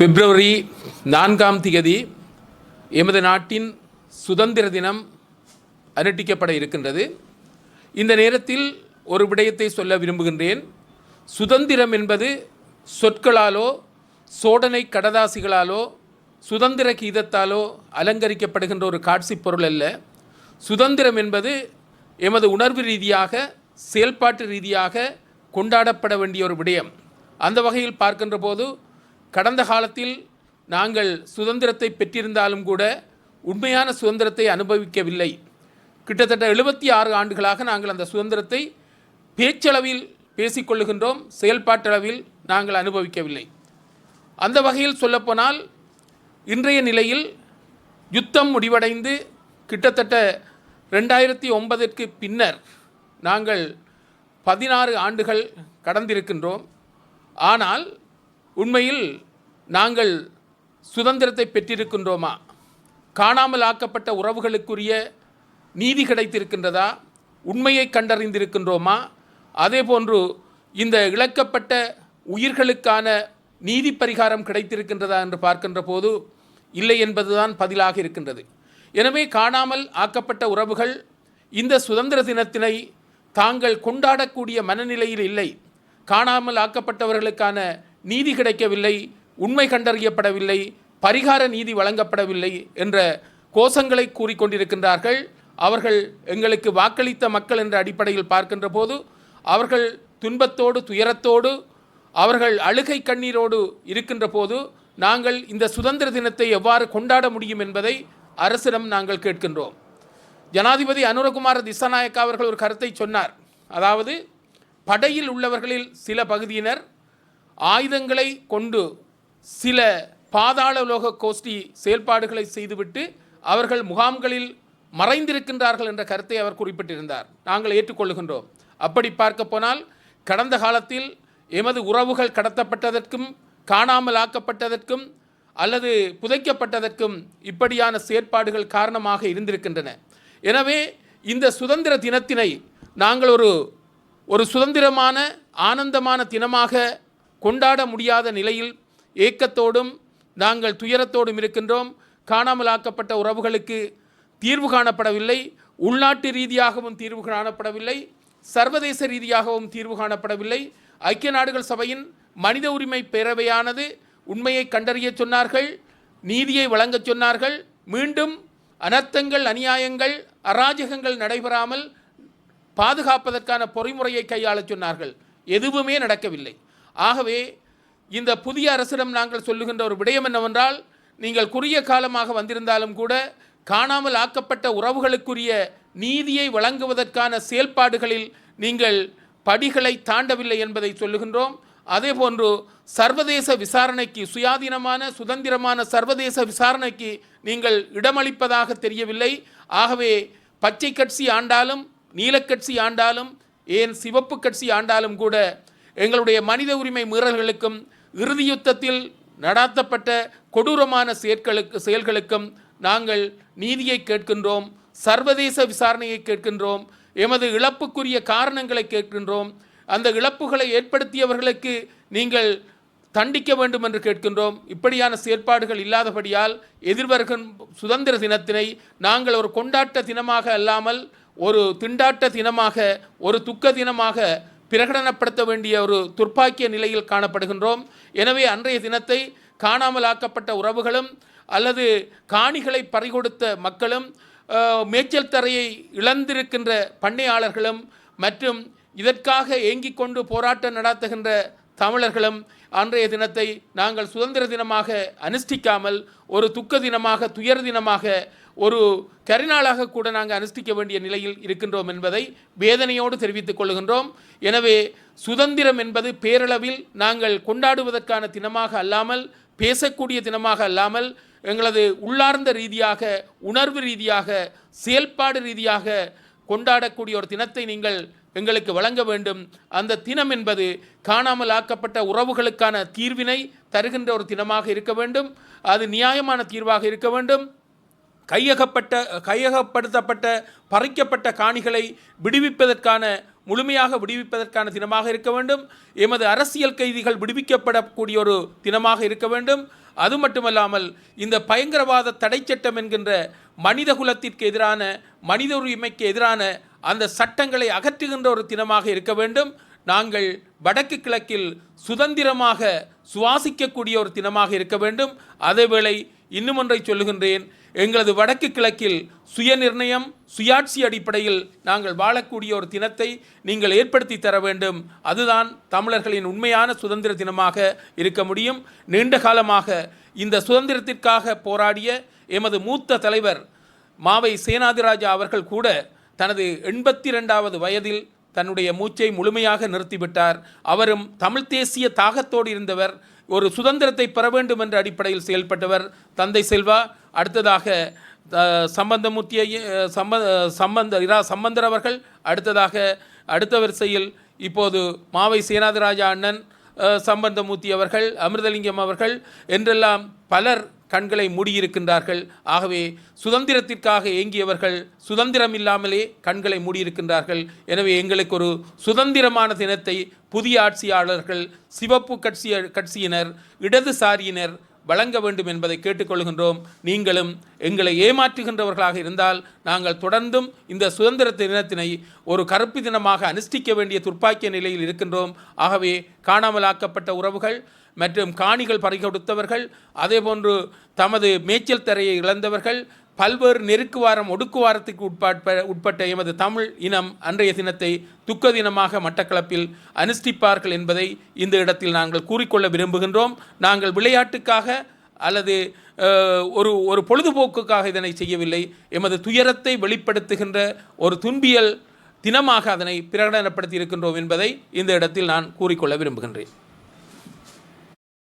பிப்ரவரி நான்காம் திகதி எமது நாட்டின் சுதந்திர தினம் அனுட்டிக்கப்பட இருக்கின்றது. இந்த நேரத்தில் ஒரு விடயத்தை சொல்ல விரும்புகின்றேன். சுதந்திரம் என்பது சொற்களாலோ சோடனை கடதாசிகளாலோ சுதந்திர கீதத்தாலோ அலங்கரிக்கப்படுகின்ற ஒரு காட்சி பொருள் அல்ல. சுதந்திரம் என்பது எமது உணர்வு ரீதியாக செயல்பாட்டு ரீதியாக கொண்டாடப்பட வேண்டிய ஒரு விடயம். அந்த வகையில் பார்க்கின்ற போது கடந்த காலத்தில் நாங்கள் சுதந்திரத்தை பெற்றிருந்தாலும் கூட உண்மையான சுதந்திரத்தை அனுபவிக்கவில்லை. கிட்டத்தட்ட எழுபத்தி ஆறு ஆண்டுகளாக நாங்கள் அந்த சுதந்திரத்தை பேச்சளவில் பேசிக்கொள்ளுகின்றோம் செயல்பாட்டளவில் நாங்கள் அனுபவிக்கவில்லை. அந்த வகையில் சொல்லப்போனால் இன்றைய நிலையில் யுத்தம் முடிவடைந்து கிட்டத்தட்ட ரெண்டாயிரத்தி ஒன்பதற்கு பின்னர் நாங்கள் பதினாறு ஆண்டுகள் கடந்திருக்கின்றோம். ஆனால் உண்மையில் நாங்கள் சுதந்திரத்தை பெற்றிருக்கின்றோமா? காணாமல் ஆக்கப்பட்ட உறவுகளுக்குரிய நீதி கிடைத்திருக்கின்றதா? உண்மையை கண்டறிந்திருக்கின்றோமா? அதேபோன்று இந்த இழக்கப்பட்ட உயிர்களுக்கான நீதி பரிகாரம் கிடைத்திருக்கின்றதா என்று பார்க்கின்ற போது இல்லை என்பதுதான் பதிலாக இருக்கின்றது. எனவே காணாமல் ஆக்கப்பட்ட உறவுகள் இந்த சுதந்திர தினத்தினை தாங்கள் கொண்டாடக்கூடிய மனநிலையில் இல்லை. காணாமல் ஆக்கப்பட்டவர்களுக்கான நீதி கிடைக்கவில்லை உண்மை கண்டறியப்படவில்லை பரிகார நீதி வழங்கப்படவில்லை என்ற கோஷங்களை கூறிக்கொண்டிருக்கின்றார்கள். அவர்கள் எங்களுக்கு வாக்களித்த மக்கள் என்ற அடிப்படையில் பார்க்கின்ற போது அவர்கள் துன்பத்தோடு துயரத்தோடு அவர்கள் அழுகை கண்ணீரோடு இருக்கின்ற போது நாங்கள் இந்த சுதந்திர தினத்தை எவ்வாறு கொண்டாட முடியும் என்பதை அரசிடம் நாங்கள் கேட்கின்றோம். ஜனாதிபதி அனுரகுமார திசாநாயக்கா அவர்கள் ஒரு கருத்தை சொன்னார். அதாவது படையில் உள்ளவர்களில் சில பகுதியினர் ஆயுதங்களை கொண்டு சில பாதாள உலோக கோஷ்டி செயல்பாடுகளை செய்துவிட்டு அவர்கள் முகாம்களில் மறைந்திருக்கின்றார்கள் என்ற கருத்தை அவர் குறிப்பிட்டிருந்தார். நாங்கள் ஏற்றுக்கொள்ளுகின்றோம் அப்படி பார்க்க போனால் கடந்த காலத்தில் எமது உறவுகள் கடத்தப்பட்டதற்கும் காணாமல் ஆக்கப்பட்டதற்கும் அல்லது புதைக்கப்பட்டதற்கும் இப்படியான செயற்பாடுகள் காரணமாக இருந்திருக்கின்றன. எனவே இந்த சுதந்திர தினத்தினை நாங்கள் ஒரு ஒரு சுதந்திரமான ஆனந்தமான தினமாக கொண்டாட முடியாத நிலையில் ஏக்கத்தோடும் நாங்கள் துயரத்தோடும் இருக்கின்றோம். காணாமல் ஆக்கப்பட்ட உறவுகளுக்கு தீர்வு காணப்படவில்லை. உள்நாட்டு ரீதியாகவும் தீர்வு காணப்படவில்லை. சர்வதேச ரீதியாகவும் தீர்வு காணப்படவில்லை. ஐக்கிய நாடுகள் சபையின் மனித உரிமை பேரவையானது உண்மையை கண்டறியச் சொன்னார்கள். நீதியை வழங்கச் சொன்னார்கள். மீண்டும் அனர்த்தங்கள் அநியாயங்கள் அராஜகங்கள் நடைபெறாமல் பாதுகாப்பதற்கான பொறிமுறையை கையாளச் சொன்னார்கள். எதுவுமே நடக்கவில்லை. ஆகவே இந்த புதிய அரசிடம் நாங்கள் சொல்லுகின்ற ஒரு விடயம் என்னவென்றால் நீங்கள் குறுகிய காலமாக வந்திருந்தாலும் கூட காணாமல் ஆக்கப்பட்ட உறவுகளுக்குரிய நீதியை வழங்குவதற்கான செயல்பாடுகளில் நீங்கள் படிகளை தாண்டவில்லை என்பதை சொல்லுகின்றோம். அதேபோன்று சர்வதேச விசாரணைக்கு சுயாதீனமான சுதந்திரமான சர்வதேச விசாரணைக்கு நீங்கள் இடமளிப்பதாக தெரியவில்லை. ஆகவே பச்சை கட்சி ஆண்டாலும் நீலக்கட்சி ஆண்டாலும் ஏன் சிவப்பு கட்சி ஆண்டாலும் கூட எங்களுடைய மனித உரிமை மீறல்களுக்கும் இறுதி யுத்தத்தில் நடாத்தப்பட்ட கொடூரமான செயற்களுக்கு செயல்களுக்கும் நாங்கள் நீதியை கேட்கின்றோம் சர்வதேச விசாரணையை கேட்கின்றோம் எமது இழப்புக்குரிய காரணங்களை கேட்கின்றோம். அந்த இழப்புகளை ஏற்படுத்தியவர்களுக்கு நீங்கள் தண்டிக்க வேண்டும் என்று கேட்கின்றோம். இப்படியான செயற்பாடுகள் இல்லாதபடியால் எதிர்வருகும் சுதந்திர தினத்தினை நாங்கள் ஒரு கொண்டாட்ட தினமாக அல்லாமல் ஒரு திண்டாட்ட தினமாக ஒரு துக்க தினமாக பிரகடனப்படுத்த வேண்டிய ஒரு துர்ப்பாக்கிய நிலையில் காணப்படுகின்றோம். எனவே அன்றைய தினத்தை காணாமல் ஆக்கப்பட்ட உறவுகளும் அல்லது காணிகளை பறிகொடுத்த மக்களும் மேய்ச்சல் தரையை இழந்திருக்கின்ற பண்ணையாளர்களும் மற்றும் இதற்காக ஏங்கிக் கொண்டு போராட்டம் நடத்துகின்ற தமிழர்களும் அன்றைய தினத்தை நாங்கள் சுதந்திர தினமாக அனுஷ்டிக்காமல் ஒரு துக்க தினமாக துயர் தினமாக ஒரு கரிநாளாக கூட நாங்கள் அனுஷ்டிக்க வேண்டிய நிலையில் இருக்கின்றோம் என்பதை வேதனையோடு தெரிவித்துக் கொள்கின்றோம். எனவே சுதந்திரம் என்பது பேரளவில் நாங்கள் கொண்டாடுவதற்கான தினமாக அல்லாமல் பேசக்கூடிய தினமாக அல்லாமல் எங்களது உள்ளார்ந்த ரீதியாக உணர்வு ரீதியாக செயல்பாடு ரீதியாக கொண்டாடக்கூடிய ஒரு தினத்தை நீங்கள் எங்களுக்கு வழங்க வேண்டும். அந்த தினம் என்பது காணாமல் ஆக்கப்பட்ட உறவுகளுக்கான தீர்வினை தருகின்ற ஒரு தினமாக இருக்க வேண்டும். அது நியாயமான தீர்வாக இருக்க வேண்டும். கையகப்பட்ட கையகப்படுத்தப்பட்ட பறிக்கப்பட்ட காணிகளை விடுவிப்பதற்கான முழுமையாக விடுவிப்பதற்கான தினமாக இருக்க வேண்டும். எமது அரசியல் கைதிகள் விடுவிக்கப்படக்கூடிய ஒரு தினமாக இருக்க வேண்டும். அது மட்டுமல்லாமல் இந்த பயங்கரவாத தடை சட்டம் என்கின்ற மனித குலத்திற்கு எதிரான மனித உரிமைக்கு எதிரான அந்த சட்டங்களை அகற்றுகின்ற ஒரு தினமாக இருக்க வேண்டும். நாங்கள் வடக்கு கிழக்கில் சுதந்திரமாக சுவாசிக்கக்கூடிய ஒரு தினமாக இருக்க வேண்டும். அதேவேளை இன்னும் ஒன்றை சொல்லுகின்றேன். எங்களது வடக்கு கிழக்கில் சுயநிர்ணயம் சுயாட்சி அடிப்படையில் நாங்கள் வாழக்கூடிய ஒரு தினத்தை நீங்கள் ஏற்படுத்தி தர வேண்டும். அதுதான் தமிழர்களின் உண்மையான சுதந்திர தினமாக இருக்க முடியும். நீண்ட காலமாக இந்த சுதந்திரத்திற்காக போராடிய எமது மூத்த தலைவர் மாவை சேனாதிராஜா அவர்கள் கூட தனது எண்பத்தி ரெண்டாவது வயதில் தன்னுடைய மூச்சை முழுமையாக நிறுத்திவிட்டார். அவரும் தமிழ் தேசிய தாகத்தோடு இருந்தவர் ஒரு சுதந்திரத்தை பெற வேண்டும் என்ற அடிப்படையில் செயல்பட்டவர் தந்தை செல்வா. அடுத்ததாக அஹ், சம்ப சம்பந்த இரா சம்பந்தர் அவர்கள் அடுத்ததாக அடுத்த வரிசையில் இப்போது மாவை சீனாதராஜா அண்ணன் சம்பந்தமூர்த்தி அவர்கள் அமிர்தலிங்கம் அவர்கள் என்றெல்லாம் பலர் கண்களை மூடியிருக்கின்றார்கள். ஆகவே சுதந்திரத்திற்காக ஏங்கியவர்கள் சுதந்திரம் இல்லாமலே கண்களை மூடியிருக்கின்றார்கள். எனவே எங்களுக்கு ஒரு சுதந்திரமான தினத்தை புதிய ஆட்சியாளர்கள் சிவப்பு கட்சி கட்சியினர் இடதுசாரியினர் வழங்க வேண்டும் என்பதை கேட்டுக்கொள்கின்றோம். நீங்களும் எங்களை ஏமாற்றுகின்றவர்களாக இருந்தால் நாங்கள் தொடர்ந்தும் இந்த சுதந்திர தினத்தினை ஒரு கருப்பு தினமாக அனுஷ்டிக்க வேண்டிய துர்ப்பாக்கிய நிலையில் இருக்கின்றோம். ஆகவே காணாமலாக்கப்பட்ட உறவுகள் மற்றும் காணிகள் பறிகொடுத்தவர்கள் அதேபோன்று தமது மேய்ச்சல் தரையை இழந்தவர்கள் பல்வேறு நெருக்குவாரம் ஒடுக்குவாரத்துக்கு உட்பட்ட உட்பட்ட எமது தமிழ் இனம் அன்றைய தினத்தை துக்க தினமாக மட்டக்களப்பில் அனுஷ்டிப்பார்கள் என்பதை இந்த இடத்தில் நாங்கள் கூறிக்கொள்ள விரும்புகின்றோம். நாங்கள் விளையாட்டுக்காக அல்லது ஒரு ஒரு பொழுதுபோக்குக்காக இதனை செய்யவில்லை. எமது துயரத்தை வெளிப்படுத்துகின்ற ஒரு துன்பியல் தினமாக அதனை பிரகடனப்படுத்தி இருக்கின்றோம் என்பதை இந்த இடத்தில் நான் கூறிக்கொள்ள விரும்புகின்றேன்.